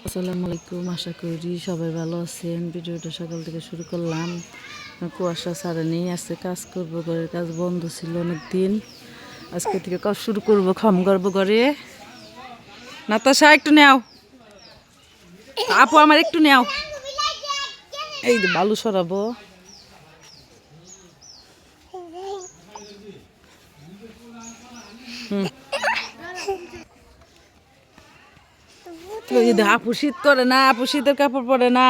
আসসালামু আলাইকুম, আশা করি সবাই ভালো আছেন। ভিডিওটা সকাল থেকে শুরু করলাম। কুয়াশা ছাড়া নেই, আজকে কাজ করব, ঘরের কাজ বন্ধ ছিল অনেক দিন আজকে থেকে কাজ শুরু করব, খাম করব ঘরে। নাতাশা, একটু নেও। আপু, আমার একটু নেও। এই বালু সরাবো। ওই আপু শীত করে না, আপু শীতের কাপড় পরে না?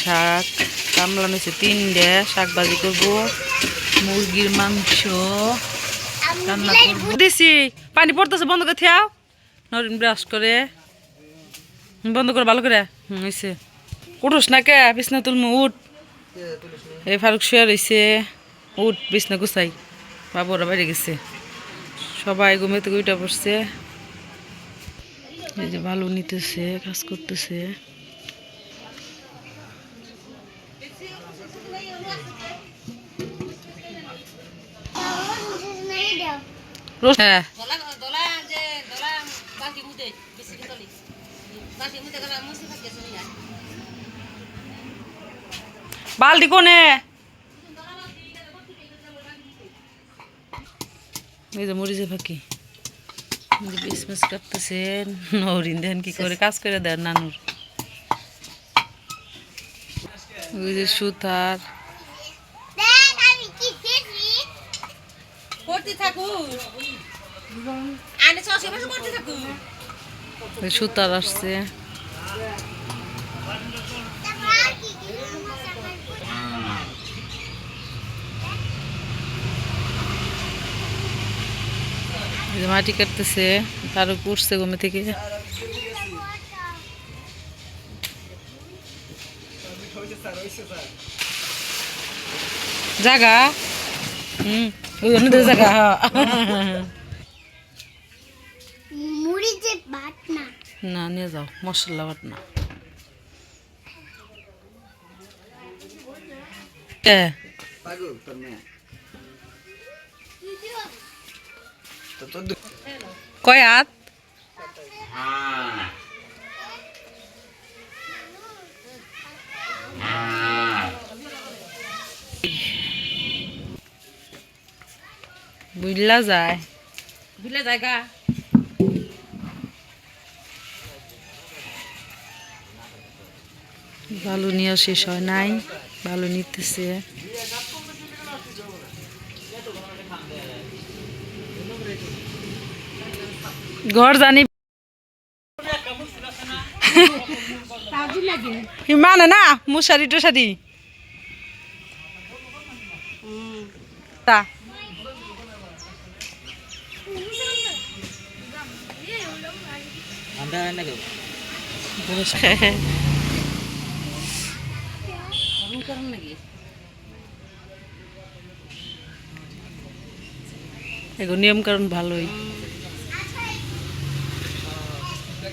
শাক, কামলা নিচ্ছে তিনটে শাক ভাজি করব, মুরগির মাংস, রান্না দিছি, পানি পড়তেছে, বন্ধ করে থাও নরিন ব্রাশ করে। বন্ধ করে, ভালো করে। হয়েছে উঠোস না কে? বিছনা তুলমু, উঠ। এই ফারুক শুয়ে রয়েছে উঠ, বিছনা গুছাই। বাবুরা বাইরে গেছে। সবাই ঘুমে থেকে পড়ছে। এই যে ভালো নিতেছে কাজ করতেছে। হ্যাঁ। বালতি কোনে? এই যে মরিচে ফাঁকি। বিসমিস করতেছেন নরিন দেন কি করে কাজ করে দেন নানুর। ওই যে সুতার। সুতার আসছে এই যে মাটি কাটতেছে তারও উঠছে ঘুমে থেকে। জাগা? হুম ওই অন্য জায়গা হ্যাঁ মুড়ি যে ভাত না না নিয়ে যাও মশলা বাটনা। এ, কয় হাত? বুঝলা যায়। ভুলে জায়গা বালু নিয়ে শেষ হয় নাই বালু নিতেছে। ঘর জানি মানে না মুশারি টুসারি তা। এগুলো নিয়ম কারণ ভালোই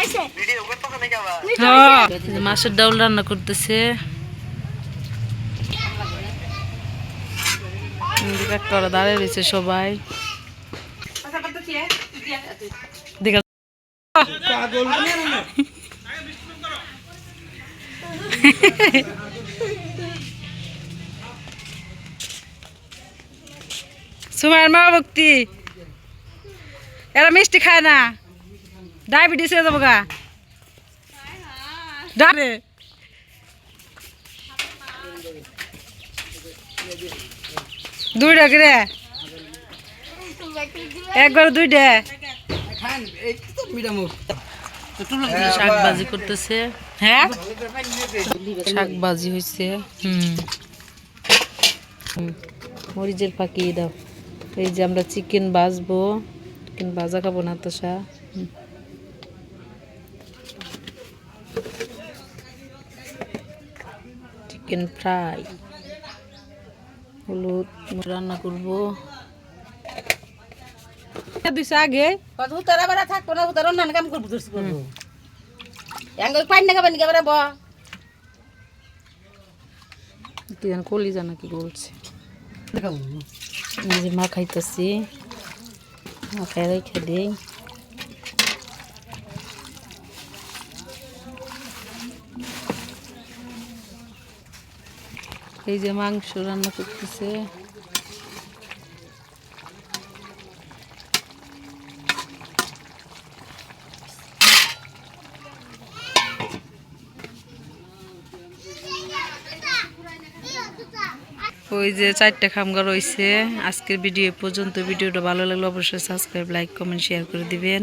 আছে হ্যাঁ, এই যে মাছের ডাউল রান্না করতেছে। দাঁড়িয়ে রয়েছে সবাই দেখা সুমায়ের মা ভক্তি এরা মিষ্টি খায় না ডায়াবেটিস হয়ে যাব গা ডারে দুইটা করে একবার দুইটা শাক ভাজি করতেছে হ্যাঁ? শাক ভাজি হয়েছে হুম। হুম। মরিচের ফাঁকি দাও। এই যে আমরা চিকেন বাজবো। চিকেন ভাজা খাব না তো সা চিকেন ফ্রাই। হলুদ রান্না করব। দিছে আগে। কত হুতারা বেড়া থাকব না হুতার অন্যান্য কাম করব ধরছি করব এঙ্গ পানি না খাবেন কেবারে ব। তুই কলি জানা কি বলছে। এই যে মা খাইতেছি। মা খাই রেখে দিই। এই যে মাংস রান্না করতেছে। ওই যে চারটে খামগা রয়েছে আজকের ভিডিও পর্যন্ত ভিডিওটা ভালো লাগলে অবশ্যই সাবস্ক্রাইব লাইক কমেন্ট শেয়ার করে দিবেন।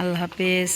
আল্লাহ হাফেজ।